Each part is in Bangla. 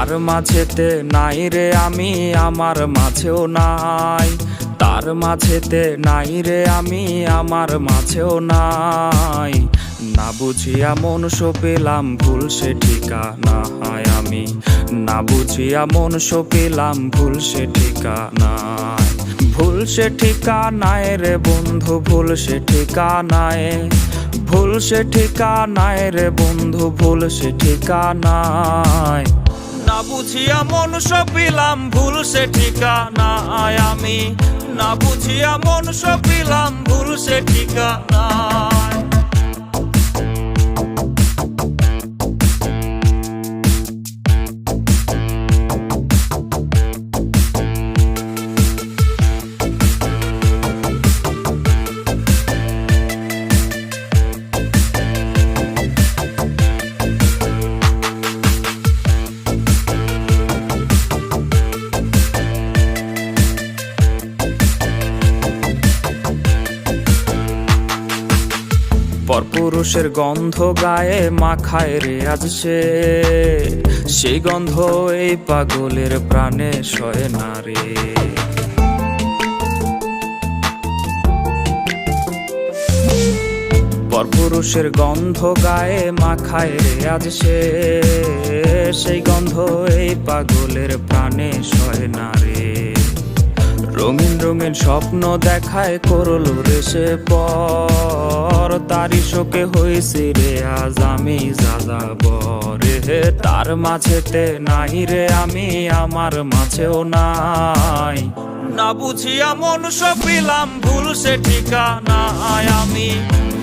তার মাঝেতে নাই রে আমি, আমার মাঝেও নাই। তার মাঝেতে নাই রে আমি, আমার মাঝেও নাই। না বুঝিয়া মন পেলাম ভুল, সে ঠিকানা হয় আমি। না বুঝিয়া মন পেলাম ভুল, সে ঠিকানা ভুল, সে ঠিকানায় রে বন্ধু, ভুল, সে ঠিকানায়। ভুল, সে ঠিকানায় রে বন্ধু, ভুল, সে ঠিকানায়। না বুঝিয়া মন সপিলাম ভুল সে ঠিকানা আমি। না বুঝিয়া মন সপিলাম ভুল সে ঠিকানায় পরপুরুষের গন্ধ গায়ে মাখায় রে আজ সে। সেই গন্ধ এই পাগলের প্রাণে সয় না রে। পরপুরুষের গন্ধ গায়ে মাখায় রে আজ সে। সেই গন্ধ এই পাগলের প্রাণে সয় না রে। রঙিন রঙিন স্বপ্ন দেখায় করল রেসে পর। তারি শোকে হয়েছে রে, আজ আমি যাযাবর রে তার মাঝেতে নাই রে আমি, আমার মাঝেও নাই। না বুঝিয়া মন সপিলাম, ভুল সে ঠিকানা আমি।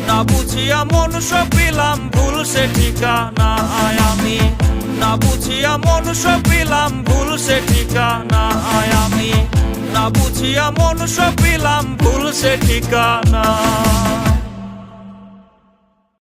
না বুঝিয়া মন সপিলাম, ভুল সে ঠিকানা আমি। না বুঝিয়া মন সপিলাম, ভুল সে ঠিকানা আমি। না বুঝিয়া মন সপিলাম ভুল সে ঠিকানা।